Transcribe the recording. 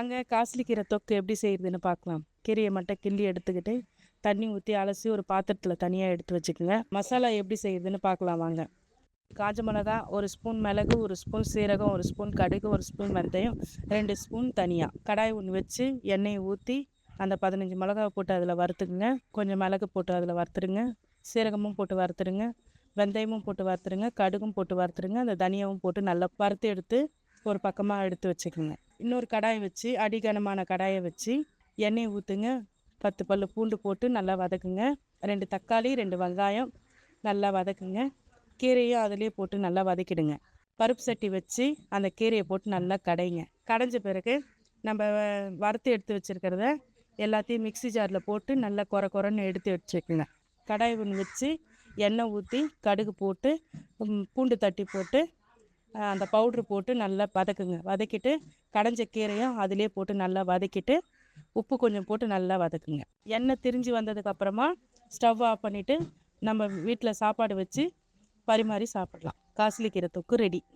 அங்கே காஸ்லி கீரை தொக்கு எப்படி செய்கிறதுன்னு பார்க்கலாம் கீரையை மட்டும் கிள்ளி எடுத்துக்கிட்டு தண்ணி ஊற்றி அலசி ஒரு பாத்திரத்தில் தனியாக எடுத்து வச்சுக்கோங்க. மசாலா எப்படி செய்கிறதுன்னு பார்க்கலாம் வாங்க. காஞ்ச மிளகா ஒரு ஸ்பூன் மிளகு ஒரு ஸ்பூன் சீரகம் ஒரு ஸ்பூன் கடுகு ஒரு ஸ்பூன் வெந்தயம் ரெண்டு ஸ்பூன் தனியாக கடாய் ஒன்று வச்சு எண்ணெயை ஊற்றி அந்த பதினஞ்சு மிளகாவை போட்டு அதில் வறுத்துக்குங்க. கொஞ்சம் மிளகு போட்டு அதில் வறுத்துருங்க. சீரகமும் போட்டு வறுத்துருங்க. வெந்தயமும் போட்டு வறுத்துருங்க. கடுகும் போட்டு வறுத்துருங்க. அந்த தனியாவும் போட்டு நல்லா வறுத்து எடுத்து ஒரு பக்கமாக எடுத்து வச்சுக்கோங்க. இன்னொரு கடாயை வச்சு அடிகனமான கடாயை வச்சு எண்ணெய் ஊற்றுங்க பத்து பல்லு பூண்டு போட்டு நல்லா வதக்குங்க. ரெண்டு தக்காளி ரெண்டு வெங்காயம் நல்லா வதக்குங்க. கீரையும் அதிலே போட்டு நல்லா வதக்கிடுங்க. பருப்பு சட்டி வச்சு அந்த கீரையை போட்டு நல்லா கடைங்க. கடைஞ்ச பிறகு நம்ம வறுத்து எடுத்து வச்சுருக்கிறத எல்லாத்தையும் மிக்ஸி ஜாரில் போட்டு நல்லா குறை குறைன்னு எடுத்து வச்சுக்கோங்க. கடாய் ஒன்று வச்சு எண்ணெய் ஊற்றி கடுகு போட்டு பூண்டு தட்டி போட்டு அந்த பவுட்ரு போட்டு நல்லா வதக்குங்க. வதக்கிட்டு கடைஞ்ச கீரையும் அதிலே போட்டு நல்லா வதக்கிட்டு உப்பு கொஞ்சம் போட்டு நல்லா வதக்குங்க. எண்ணெய் திரிஞ்சு வந்ததுக்கப்புறமா ஸ்டவ் ஆஃப் பண்ணிவிட்டு நம்ம வீட்டில் சாப்பாடு வச்சு பரிமாறி சாப்பிடலாம். காஸ்லி கீரை தொக்கு ரெடி